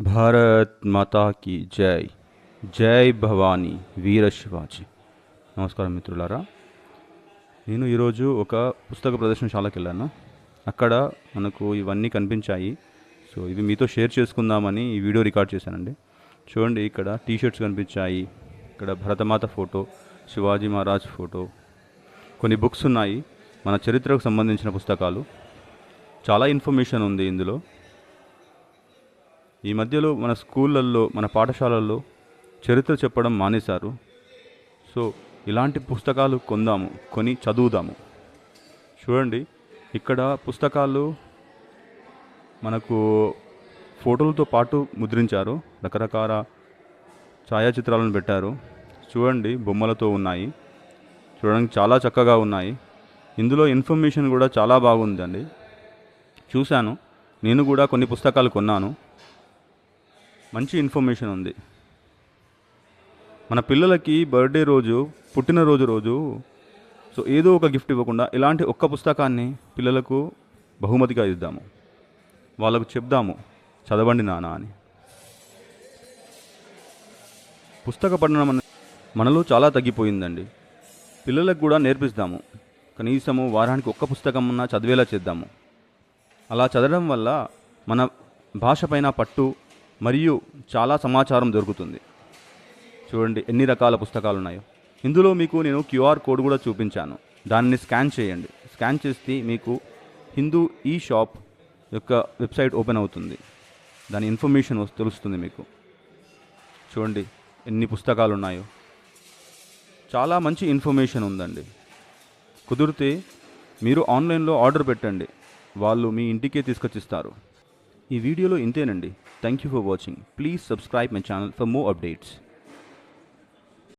భారత్ మాతాకి జై జై భవానీ వీర శివాజీ నమస్కారం మిత్రులారా నేను ఈరోజు ఒక పుస్తక ప్రదర్శనశాలకు వెళ్ళాను అక్కడ మనకు ఇవన్నీ కనిపించాయి. సో ఇవి మీతో షేర్ చేసుకుందామని ఈ వీడియో రికార్డ్ చేశానండి. చూడండి ఇక్కడ టీషర్ట్స్ కనిపించాయి. ఇక్కడ భరతమాత ఫోటో శివాజీ మహారాజ్ ఫోటో. కొన్ని బుక్స్ ఉన్నాయి. మన చరిత్రకు సంబంధించిన పుస్తకాలు. చాలా ఇన్ఫర్మేషన్ ఉంది ఇందులో. ఈ మధ్యలో మన స్కూళ్ళల్లో మన పాఠశాలల్లో చరిత్ర చెప్పడం మానేశారు. సో ఇలాంటి పుస్తకాలు కొందాము కొని చదువుదాము. చూడండి ఇక్కడ పుస్తకాలు మనకు ఫోటోలతో పాటు ముద్రించారు. రకరకాల ఛాయాచిత్రాలను పెట్టారు. చూడండి బొమ్మలతో ఉన్నాయి. చూడడానికి చాలా చక్కగా ఉన్నాయి. ఇందులో ఇన్ఫర్మేషన్ కూడా చాలా బాగుందండి. చూశాను. నేను కూడా కొన్ని పుస్తకాలు కొన్నాను. మంచి ఇన్ఫర్మేషన్ ఉంది. మన పిల్లలకి బర్త్డే రోజు పుట్టినరోజు రోజు సో ఏదో ఒక గిఫ్ట్ ఇవ్వకుండా ఇలాంటి ఒక్క పుస్తకాన్ని పిల్లలకు బహుమతిగా ఇద్దాము. వాళ్ళకు చెప్దాము చదవండి నాన్న అని. పుస్తక పఠనం మనలో చాలా తగ్గిపోయిందండి. పిల్లలకు కూడా నేర్పిస్తాము. కనీసము వారానికి ఒక్క పుస్తకం చదివేలా చేద్దాము. అలా చదవడం వల్ల మన భాష పైన పట్టు మరియు చాలా సమాచారం దొరుకుతుంది. చూడండి ఎన్ని రకాల పుస్తకాలు ఉన్నాయో ఇందులో మీకు నేను క్యూఆర్ కోడ్ కూడా చూపించాను. దాన్ని స్కాన్ చేయండి. స్కాన్ చేస్తే మీకు హిందూ ఈ షాప్ యొక్క వెబ్సైట్ ఓపెన్ అవుతుంది. దాని ఇన్ఫర్మేషన్ తెలుస్తుంది మీకు. చూడండి ఎన్ని పుస్తకాలు ఉన్నాయో చాలా మంచి ఇన్ఫర్మేషన్ ఉందండి. కుదిరితే మీరు ఆన్లైన్లో ఆర్డర్ పెట్టండి. వాళ్ళు మీ ఇంటికే తీసుకొచ్చిస్తారు. ఈ వీడియోలో ఇంతేనండి. Thank you for watching please subscribe my channel for more updates